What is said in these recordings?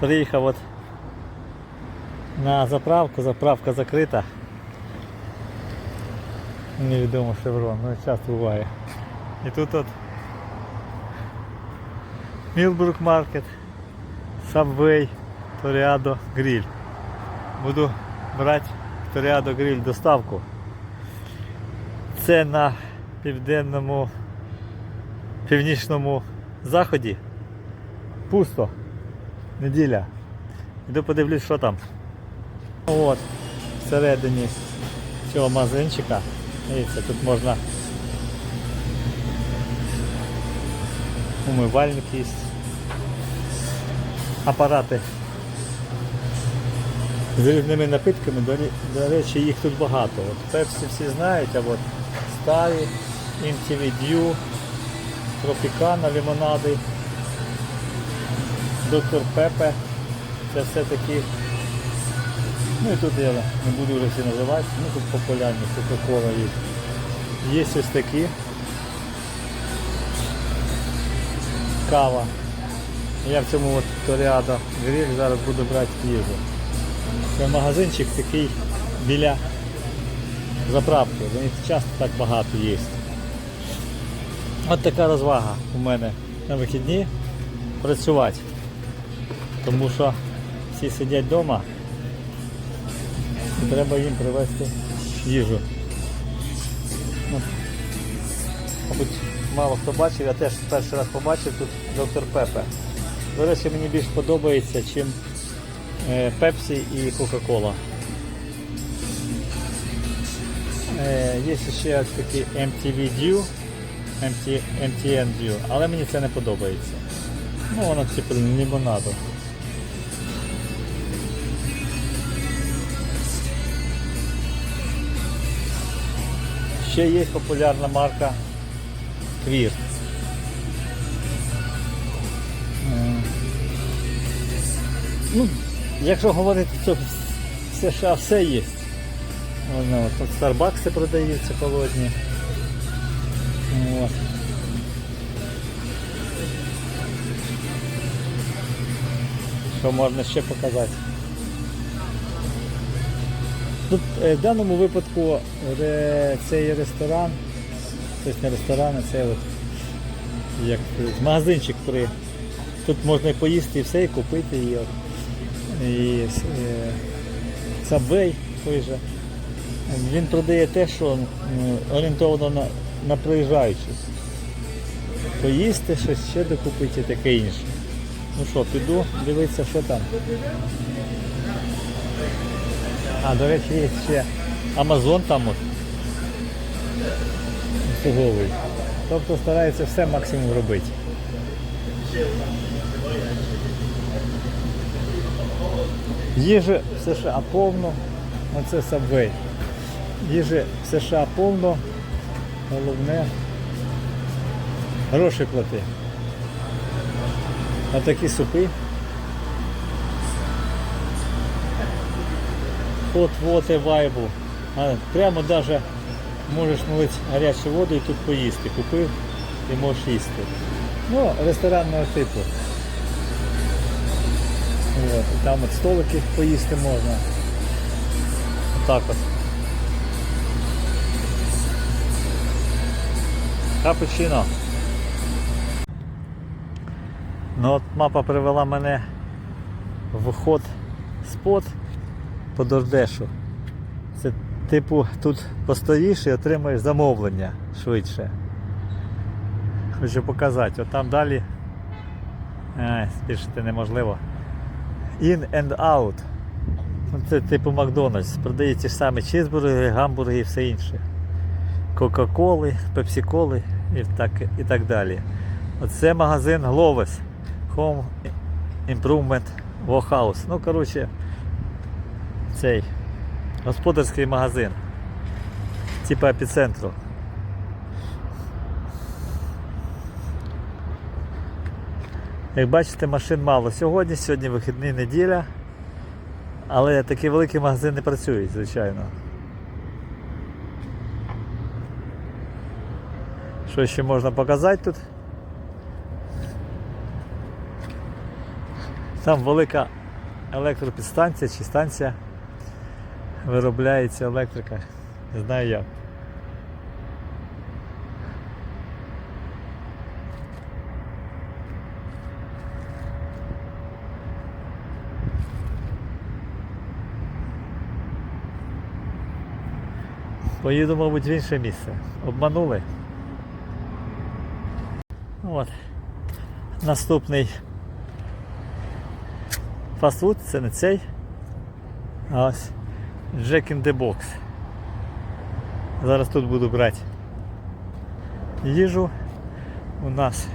Приїхав от на заправку, заправка закрита. Невідомо шеврон, ну часто буває. І тут от Мілбрук Маркет, Subway, Торіадо Гриль. Буду брати Торіадо Гриль доставку. Це на південному, північному заході. Пусто. Неділя. Іду подивлюсь, що там. От, всередині цього магазинчика. Дивіться, тут можна умивальник є. Апарати з різними напитками, до, до речі, їх тут багато. От Пепсі всі знають, а от Старі, MTV Dew, Тропікана, лимонади, Доктор Пепе. Це все такі. Ну і тут я не буду вже всі називати, ну тут популярні Кока-Кола є. Є ось такі. Кава. Я в цьому от Торіадо гриль зараз буду брати їжу. Це магазинчик такий біля заправки. До них часто так багато є. От така розвага у мене на вихідні працювати. Тому що всі сидять вдома і треба їм привезти їжу. Ну, Мабуть, мало хто бачив, я теж перший раз побачив тут доктор Пепе. До речі, мені більш подобається, чим е, Пепсі і Кока-Кола. Е, Є ще такий MTV Dew, MT, MTN Dew, але мені це не подобається. Ну, воно типу лимонаду. Ще є популярна марка Квір. Ну, якщо говорити, то в США все є. Воно, тут Старбакси продаються холодні. От. Що можна ще показати? Тут е, в даному випадку цей ресторан, тобто не ресторан, а це от, як магазинчик при. Тут можна поїсти і все, і купити, і, і Subway той же. Він продає те, що орієнтовано на, на проїжджаючих. Поїсти, щось ще докупити таке інше. Ну що, піду дивитися, що там. А, до речі, є ще Амазон там от. Обслуговують. Тобто стараються все максимум робити. Їжі в США повно, оце Subway. Їжі в США повно. Головне гроші плати. А такі супи. Hot water viable. А, прямо даже можеш налити гарячу воду і тут поїсти. Купив і можеш їсти. Ну, ресторанного типу. От, там от столики поїсти можна. Так от. Капучино. Ну от мапа привела мене в ход спот по Дордешу. Це типу тут постоїш і отримаєш замовлення швидше. Хочу показати, от там далі спішити неможливо. In and out. Ну, Це типу Макдональдс. Продає ті ж самі чизбургери, гамбурги і все інше. Кока-коли, пепсі-коли і так, і так далі. Оце магазин Gloves Home Improvement Warehouse. Ну, коротше, цей господарський магазин. Типа епіцентру. Як бачите, машин мало сьогодні, сьогодні вихідний неділя, але такі великі магазини не працюють, звичайно. Що ще можна показати тут? Там велика електропідстанція чи станція виробляється електрика. Не знаю як. Поїду, мабуть, в інше місце. Обманули. От. Наступний фастфуд це не цей. Ось Jack in the Box. Зараз тут буду брати їжу. У нас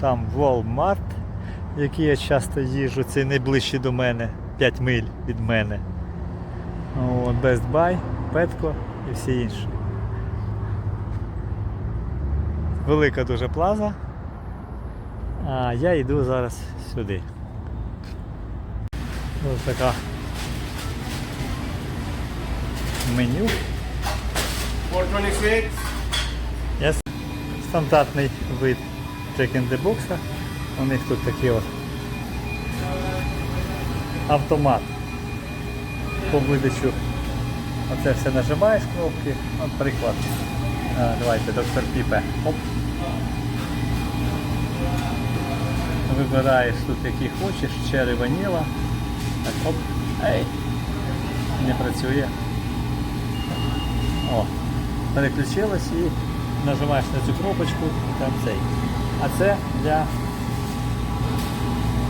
там Walmart, який я часто їжу, це найближчий до мене, 5 миль від мене. От, Best Buy, Petco і всі інші. Велика дуже плаза. А я йду зараз сюди. Ось така меню. 426. Yes. Стандартний вид Jack in the Box. У них тут такий от автомат по видачу. Оце все нажимаєш кнопки. От приклад. Давайте, доктор Піпе. Оп. Вибираєш тут який хочеш, черри ваніла. Так, оп. Ей. Не працює. О, переключилось і нажимаєш на цю кнопочку, там цей. А це для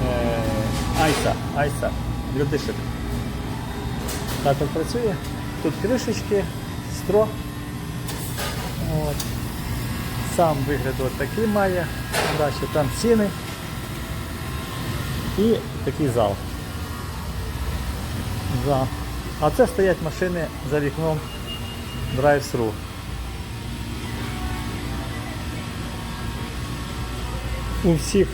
е, айса, айса, для дишок. Так от працює. Тут кришечки, стро. От. Сам вигляд от такий має. Далі там ціни. І такий зал. За. А це стоять машини за вікном драйв-сру. У всіх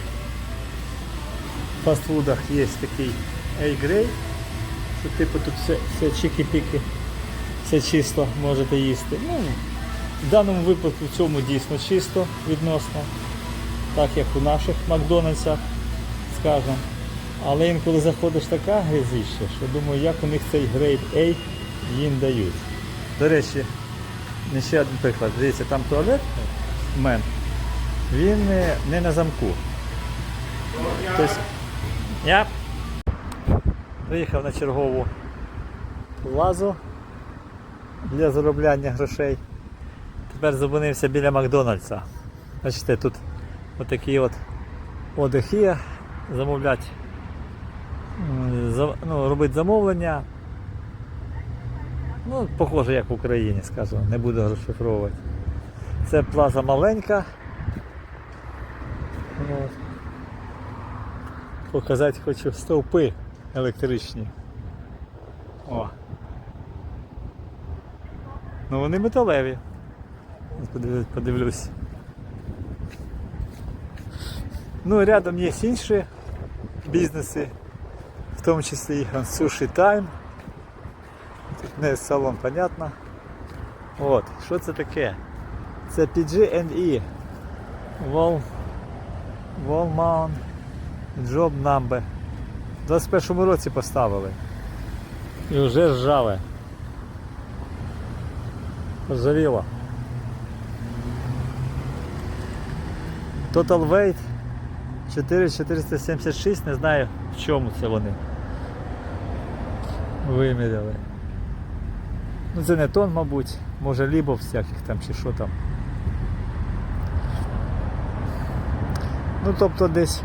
фастфудах є такий A-Grade, що типу тут все, все чики-піки, все чисто можете їсти. Ну, в даному випадку в цьому дійсно чисто відносно, так як у наших Макдональдсах, скажемо. Але інколи заходиш така грязіще, що думаю, як у них цей грейд A їм дають. До речі, ще один приклад. Дивіться, там туалет мен, він не, не на замку. Тобто, я приїхав на чергову лазу для заробляння грошей. Тепер зупинився біля Макдональдса. Бачите, тут отакі от отдих є, замовляти, м, за- ну, робити замовлення. Ну, похоже, як в Україні, скажу, не буду розшифровувати. Це плаза маленька. От. Показати хочу стовпи електричні. О. Ну вони металеві. Подивлюсь. Ну, рядом є інші бізнеси, в тому числі і Sushi Time. Тут не салон, понятно. От, що це таке? Це PG&E. Wall, Wall Mount Job Number. В 21-му році поставили. І вже ржаве. Ржавіло. Total Weight 4476, не знаю в чому це вони виміряли. Ну це не тон, мабуть, може лібо всяких там чи що там. Ну тобто десь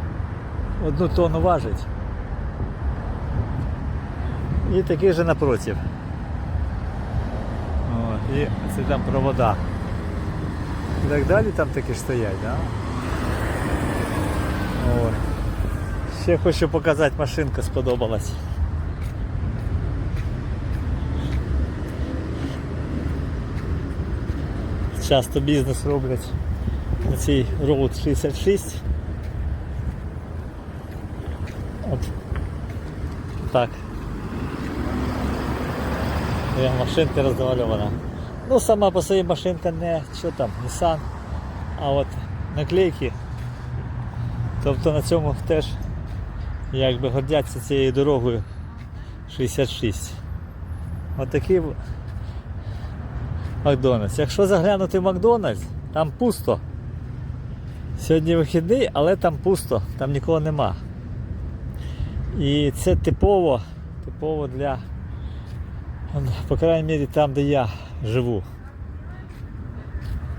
одну тонну важить. І такий же напротив. О, і це там провода. І так далі там такі стоять, да? О. Ще хочу показати, машинка сподобалась. Часто бізнес роблять на цій Road 66. От. Так. Машинка роздавальована. Ну, сама по собі машинка не що там, Nissan, а от наклейки. Тобто на цьому теж якби гордяться цією дорогою 66. Отакий в- Макдональдс. Якщо заглянути в Макдональдс, там пусто. Сьогодні вихідний, але там пусто, там нікого нема. І це типово, типово для, по крайній мірі, там, де я живу.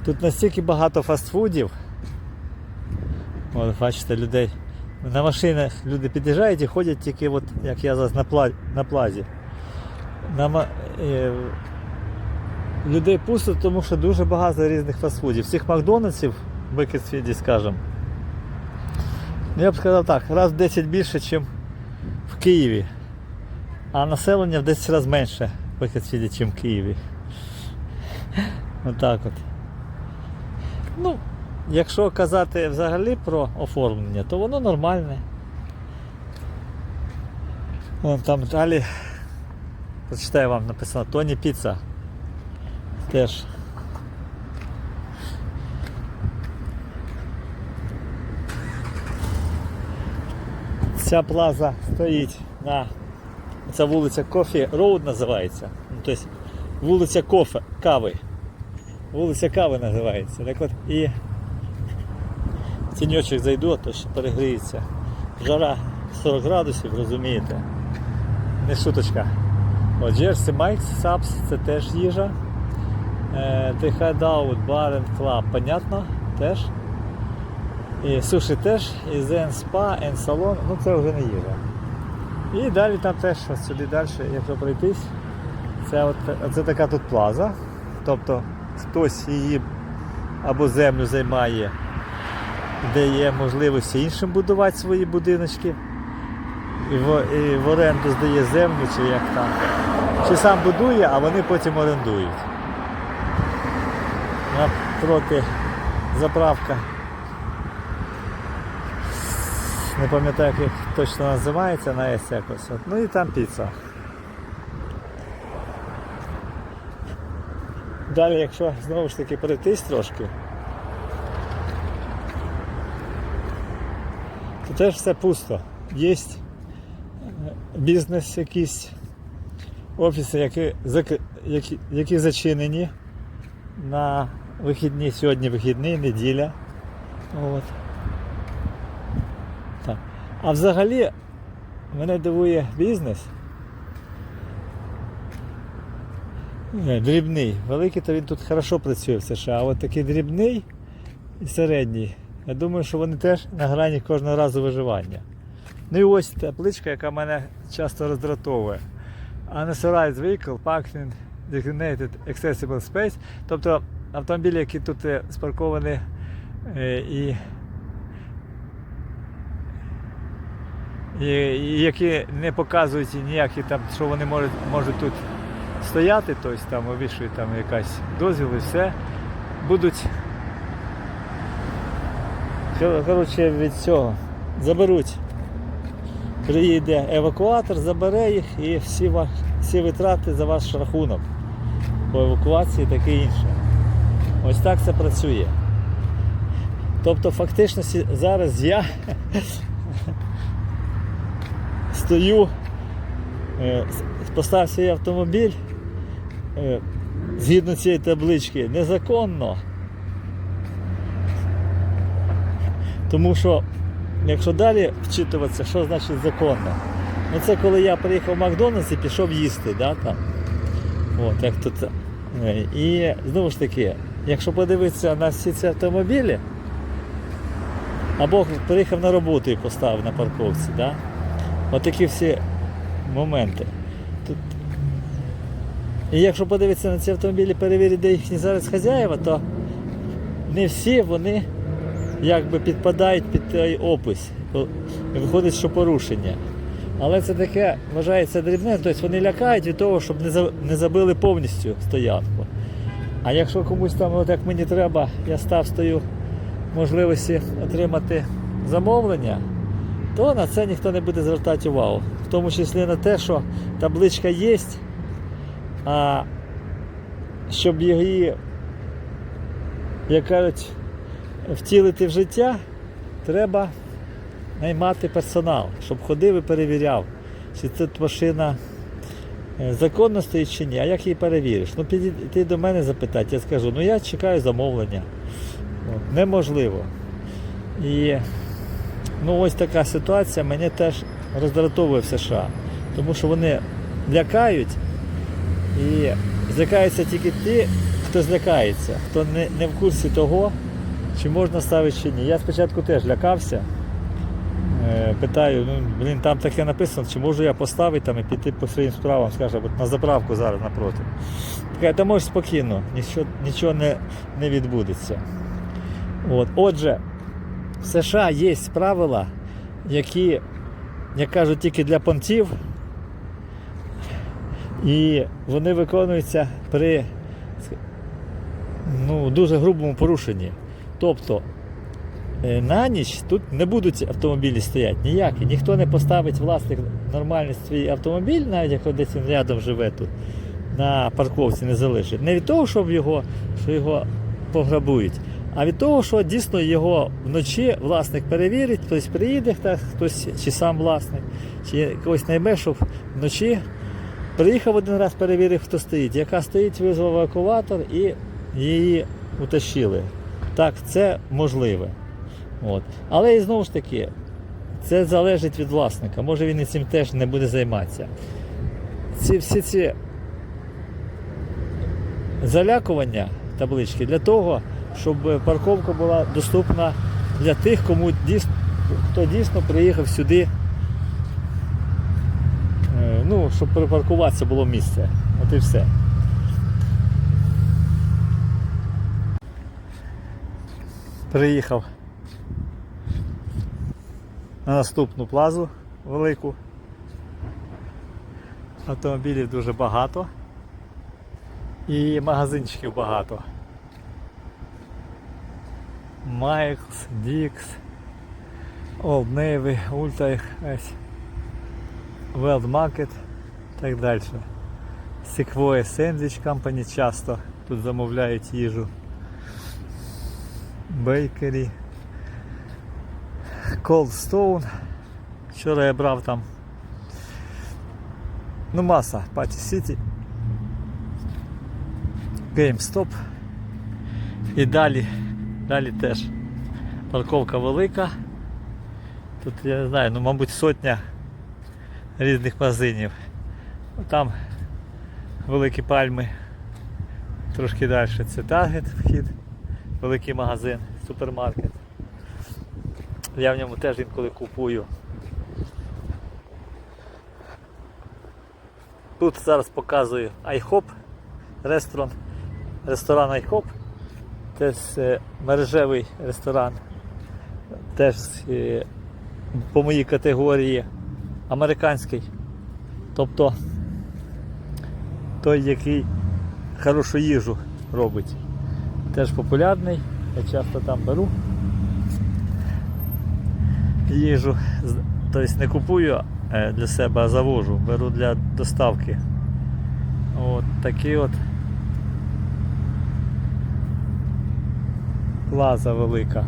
Тут настільки багато фастфудів. От, бачите, людей. На машинах люди під'їжджають і ходять тільки, от, як я зараз на, плазі. На, е, людей пусто, тому що дуже багато різних фастфудів. Цих Макдональдсів в Бекетсфіді, скажімо. ну, Я б сказав так, раз в 10 більше, ніж в Києві. А населення в 10 разів менше в Бекетсфіді, ніж в Києві. Отак от. Ну, якщо казати взагалі про оформлення, то воно нормальне. Вон там далі, прочитаю вам написано Тоні Піца. Теж. Ця плаза стоїть на ця вулиця Кофі Роуд називається. Ну, тобто вулиця Кофе, Кави. Вулиця Кави називається. Так от і тіньочок зайду, то ще перегріється. Жара 40 градусів, розумієте. Не шуточка. От Джерсі Майкс, Сапс це теж їжа. Е, The Hideout Bar and понятно, теж. І суші теж, і Zen Spa and Salon, ну це вже не їжа. І далі там теж сюди далі, якщо пройтись, це, от, це така тут плаза. Тобто хтось її або землю займає, де є можливості іншим будувати свої будиночки. І в, і в оренду здає землю, чи як там. Чи сам будує, а вони потім орендують. Напроти заправка. Не пам'ятаю, як точно називається на С якось. Ну і там піца. Далі, якщо знову ж таки пройтись трошки, то теж все пусто. Є бізнес якийсь, офіси, які, які, які зачинені на вихідні, сьогодні вихідні, неділя. От. Так. А взагалі мене дивує бізнес. Не, дрібний. Великий то він тут хорошо працює в США, а от такий дрібний і середній. Я думаю, що вони теж на грані кожного разу виживання. Ну і ось табличка, яка мене часто роздратовує. Unauthorized vehicle parking designated accessible space. Тобто автомобілі, які тут е, спарковані е, і і, які не показують ніякі там, що вони можуть, можуть тут стояти, тобто там вивішують там якась дозвіл і все, будуть коротше, від цього заберуть. Приїде евакуатор, забере їх і всі, всі витрати за ваш рахунок по евакуації таке інше. Ось так це працює. Тобто фактично зараз я стою, е, поставив свій автомобіль е, згідно цієї таблички незаконно. Тому що, якщо далі вчитуватися, що значить законно? Ну це коли я приїхав в Макдональдс і пішов їсти, да, там. От, як тут. Е, І знову ж таки, якщо подивитися на всі ці автомобілі, або приїхав на роботу і поставив на парковці, да? От такі всі моменти. Тут... І якщо подивитися на ці автомобілі, перевірити, де їхні зараз хазяїва, то не всі вони якби підпадають під той опис. Виходить, що порушення. Але це таке вважається дрібне, тобто вони лякають від того, щоб не забили повністю стоянку. А якщо комусь там, от як мені треба, я став стою можливості отримати замовлення, то на це ніхто не буде звертати увагу. В тому числі на те, що табличка є, а щоб її, як кажуть, втілити в життя, треба наймати персонал, щоб ходив і перевіряв, чи це машина законно стоїть чи ні. А як її перевіриш? Ну підійти до мене запитати, я скажу, ну я чекаю замовлення. Неможливо. І ну, ось така ситуація мене теж роздратовує в США. Тому що вони лякають і злякаються тільки ті, хто злякається, хто не, не в курсі того, чи можна ставити чи ні. Я спочатку теж лякався. Е, Питаю, ну блін, там таке написано, чи можу я поставити там і піти по своїм справам, скаже, на заправку зараз напроти. Така, та можеш спокійно, нічого, нічого не, не відбудеться. От. Отже, в США є правила, які, як кажуть, тільки для понтів, і вони виконуються при ну, дуже грубому порушенні. Тобто на ніч тут не будуть автомобілі стояти ніякі. Ніхто не поставить власник нормальний свій автомобіль, навіть якщо десь він рядом живе тут, на парковці не залишить. Не від того, щоб його, що його пограбують, а від того, що дійсно його вночі власник перевірить, хтось приїде, хтось, хтось чи сам власник, чи когось найме, щоб вночі приїхав один раз, перевірив, хто стоїть. Яка стоїть, визвав евакуатор і її утащили. Так, це можливе. От. Але і знову ж таки, це залежить від власника. Може він і цим теж не буде займатися. Ці всі ці залякування таблички для того, щоб парковка була доступна для тих, кому дійсно, хто дійсно приїхав сюди. е, Ну, щоб припаркуватися було місце. От і все. Приїхав на наступну плазу велику. Автомобілів дуже багато і магазинчиків багато. Майклс, Дікс, Old Navy, Ultra World Market і так далі. Sequoia Sandwich Company часто тут замовляють їжу. Бейкері. Cold Stone. Вчора я брав там. Ну, маса Паті City. GameStop. І далі, далі теж парковка велика. Тут я не знаю, ну мабуть сотня різних магазинів. Там великі пальми. Трошки далі це Target вхід, великий магазин, супермаркет. Я в ньому теж інколи купую. Тут зараз показую IHOP, ресторан, ресторан IHOP. Це мережевий ресторан. Теж е, по моїй категорії американський. Тобто той, який хорошу їжу робить. Теж популярний, я часто там беру їжу, тобто не купую е, для себе, а завожу, беру для доставки. От такі от плаза велика.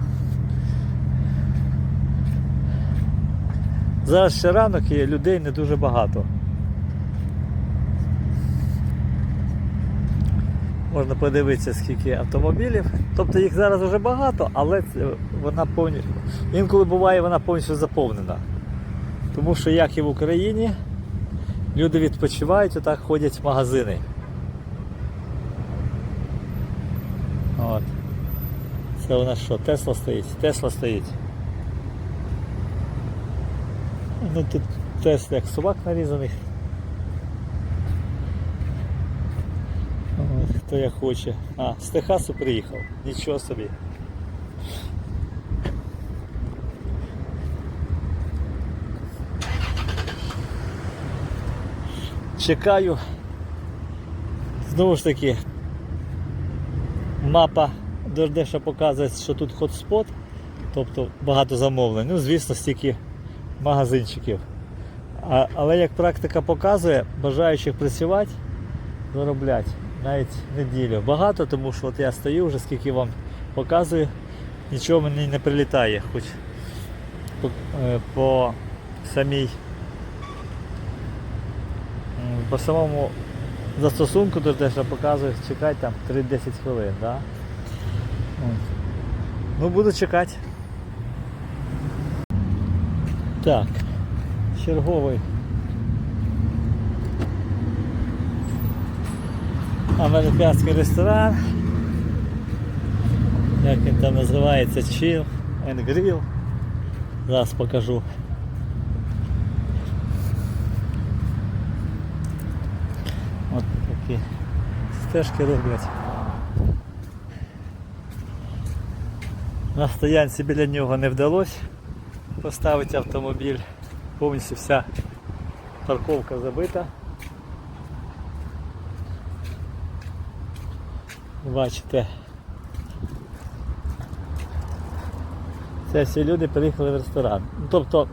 Зараз ще ранок і людей не дуже багато. Можна подивитися, скільки автомобілів. Тобто їх зараз вже багато, але вона повністю. Інколи буває вона повністю заповнена. Тому що, як і в Україні, люди відпочивають і так ходять в магазини. От. Це у нас що? Тесла стоїть? Тесла стоїть. Ну тут Тесла як собак нарізаних. Хто як хоче. А, з Техасу приїхав. Нічого собі. Чекаю. Знову ж таки, мапа Дордеша показує, що тут хотспот, тобто багато замовлень. Ну, звісно, стільки магазинчиків. А, але як практика показує, бажаючих працювати, заробляти навіть неділю. Багато, тому що от я стою вже скільки вам показую, нічого мені не прилітає. Хоч по, е, по самій по самому застосунку до те, що показує, чекати там 3-10 хвилин, да? Ну буду чекати. Так, черговий. Американський ресторан. Як він там називається? Chill and Grill. Зараз покажу. От такі стежки роблять. На стоянці біля нього не вдалося поставити автомобіль. Повністю вся парковка забита. Бачите. Це всі люди приїхали в ресторан. Тобто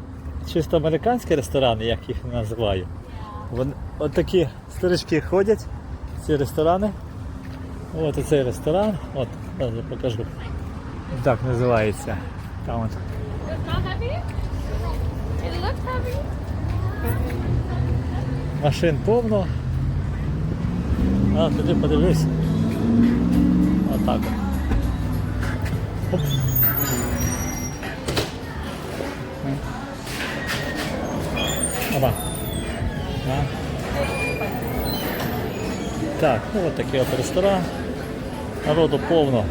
чисто американські ресторани, як їх називаю. Вони, от старички ходять ці ресторани. От оцей ресторан. От, зараз покажу. Так називається. Там от. Машин повно. А туди подивлюсь. Отак от. Опа. Да. Так, ну от такий от ресторан. Народу повно.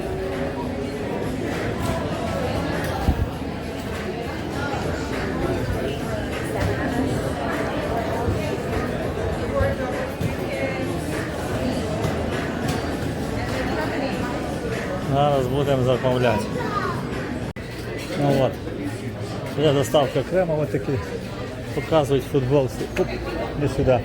Будемо замовляти. Ну от. Є доставка крема, ось такі показують футболці. Оп, іди сюди.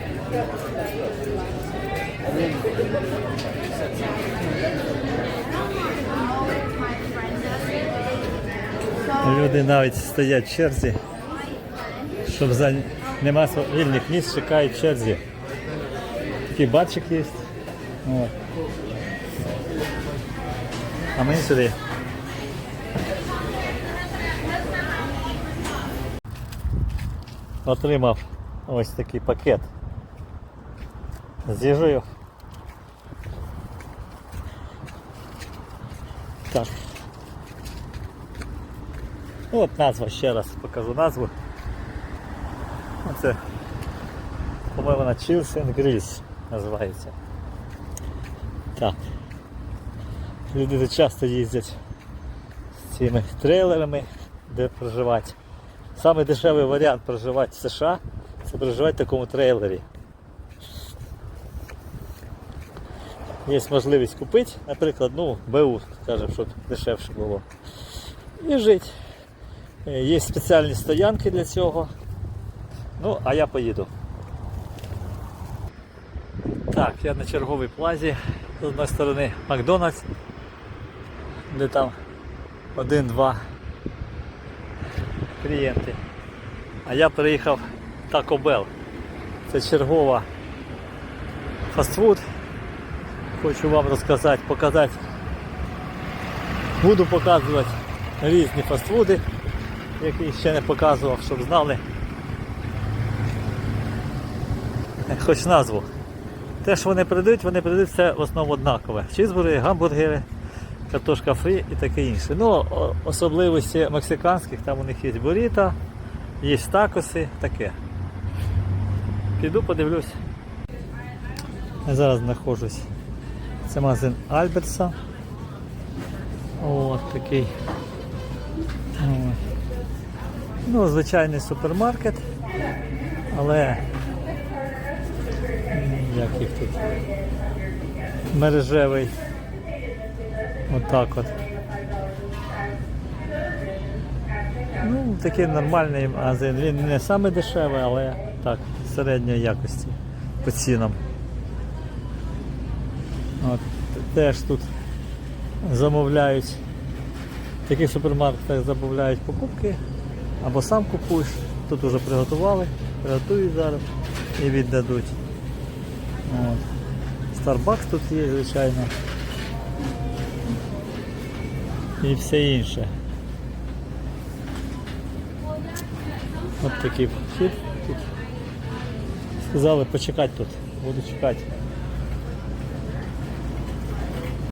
Люди навіть стоять в черзі, щоб за нема вільних місць, чекають черзі. Такий батчик є. От. А мені сюди. Отримав ось такий пакет з їжею. Так. От назва ще раз покажу назву. Оце, по-моєму, вона Chills and Grills називається. Так. Люди часто їздять з цими трейлерами, де проживати. Самий дешевий варіант проживати в США це проживати в такому трейлері. Є можливість купити, наприклад, ну, БУ, скажімо, щоб дешевше було. І жити. Е, Є спеціальні стоянки для цього. Ну, а я поїду. Так, я на черговій плазі. З одної сторони Макдональдс, де там один-два клієнти. А я приїхав в Taco Bell. Це чергова фастфуд. Хочу вам розказати, показати. Буду показувати різні фастфуди, які ще не показував, щоб знали. Хоч назву. Те, що вони продають, вони продають все в основному однакове. Чізбургери, гамбургери, картошка фрі і таке інше. Ну, особливості мексиканських, там у них є буріта, є такоси, таке. Піду подивлюсь. Я зараз знаходжусь. Це магазин Альберса. От такий. Ну, звичайний супермаркет, але як їх тут мережевий. Отак от. Ну, такий нормальний магазин. Він не саме дешевий, але так, середньої якості по цінам. От, теж тут замовляють. В таких супермаркетах замовляють покупки або сам купуєш. Тут вже приготували, приготують зараз і віддадуть. От. Starbucks тут є, звичайно. І все інше. От такий вхід. Сказали почекати тут. Буду чекати.